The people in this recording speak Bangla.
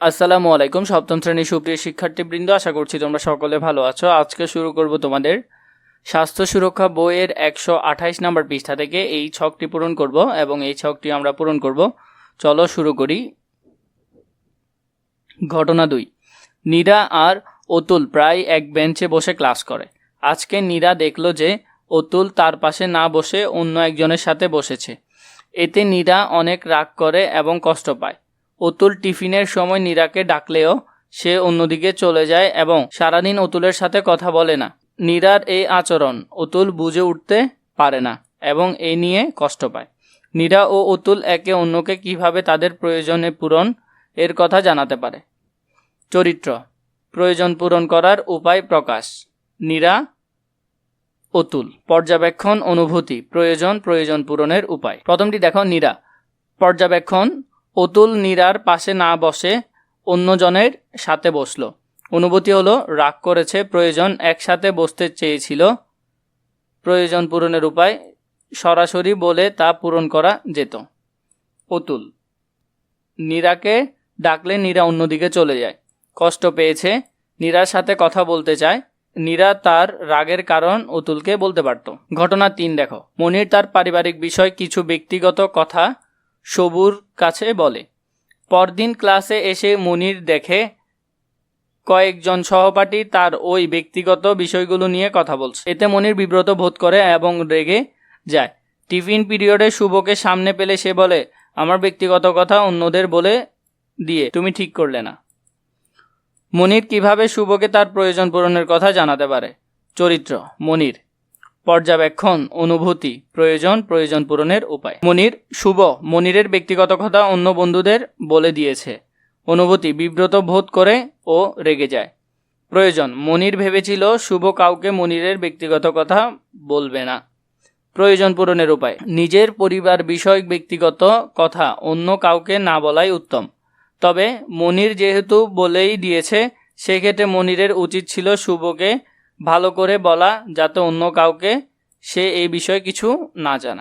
আসসালামু আলাইকুম, সপ্তম শ্রেণির সুপ্রিয় শিক্ষার্থীবৃন্দ, আশা করছি তোমরা সকলে ভালো আছো। আজকে শুরু করব তোমাদের স্বাস্থ্য সুরক্ষা বইয়ের একশো আঠাইশ নাম্বার পৃষ্ঠা থেকে। এই ছকটি পূরণ করব এবং এই ছকটি আমরা পূরণ করব। চলো শুরু করি। ঘটনা দুই। নীরা আর অতুল প্রায় এক বেঞ্চে বসে ক্লাস করে। আজকে নীরা দেখল যে অতুল তার পাশে না বসে অন্য একজনের সাথে বসেছে। এতে নীরা অনেক রাগ করে এবং কষ্ট পায়। অতুল টিফিনের সময় নীরাকে ডাকলেও সে অন্যদিকে চলে যায় এবং সারাদিন অতুলের সাথে কথা বলে না। নীরার এই আচরণ অতুল বুঝে উঠতে পারে না এবং এই নিয়ে কষ্ট পায়। নীরা ও অতুল একে অন্যকে কীভাবে তাদের প্রয়োজনে পূরণ এর কথা জানাতে পারে। চরিত্র, প্রয়োজন পূরণ করার উপায় প্রকাশ, নীরা, অতুল, পর্যবেক্ষণ অনুভূতি, প্রয়োজন প্রয়োজন পূরণের উপায়। প্রথমটি দেখো নীরা, পর্যবেক্ষণ অতুল নীরার পাশে না বসে অন্যজনের সাথে বসল। অনুভূতি হলো, রাগ করেছে প্রয়োজন একসাথে বসতে চেয়েছিল। প্রয়োজন পূরণের উপায় সরাসরি বলে তা পূরণ করা যেত। অতুল, নীরাকে ডাকলে নীরা অন্যদিকে চলে যায়। কষ্ট পেয়েছে, নীরার সাথে কথা বলতে চায়। নীরা তার রাগের কারণ অতুলকে বলতে পারত। ঘটনা তিন, দেখো। মনির তার পারিবারিক বিষয় কিছু ব্যক্তিগত কথা সবুর কাছে বলে। পরদিন ক্লাসে এসে মনির দেখে কয়েকজন সহপাঠী তার ওই ব্যক্তিগত বিষয়গুলো নিয়ে কথা বলছে। এতে মনির বিব্রত বোধ করে এবং রেগে যায়। টিফিন পিরিয়ডে শুভকে সামনে পেলে সে বলে, আমার ব্যক্তিগত কথা অন্যদের বলে দিয়ে তুমি ঠিক করলে না। মনির কীভাবে শুভকে তার প্রয়োজন পূরণের কথা জানাতে পারে? চরিত্র, মনির। পর্যবেক্ষণ, অনুভূতি, প্রয়োজন প্রয়োজন পূরণের উপায়। মনির, শুভ। মনিরের ব্যক্তিগত কথা অন্য বন্ধুদের বলে দিয়েছে। অনুভূতি বিব্রত বোধ করে ও রেগে যায়। প্রয়োজন। মনির ভেবেছিল শুভ কাউকে মনিরের ব্যক্তিগত কথা বলবে না। প্রয়োজন পূরণের উপায়। নিজের পরিবার বিষয়ক ব্যক্তিগত কথা অন্য কাউকে না বলাই উত্তম। তবে মনির যেহেতু বলেই দিয়েছে, সেক্ষেত্রে মনিরের উচিত ছিল শুভকে ভালো করে বলা যাতে অন্য কাউকে সে এই বিষয়ে কিছু না জানায়।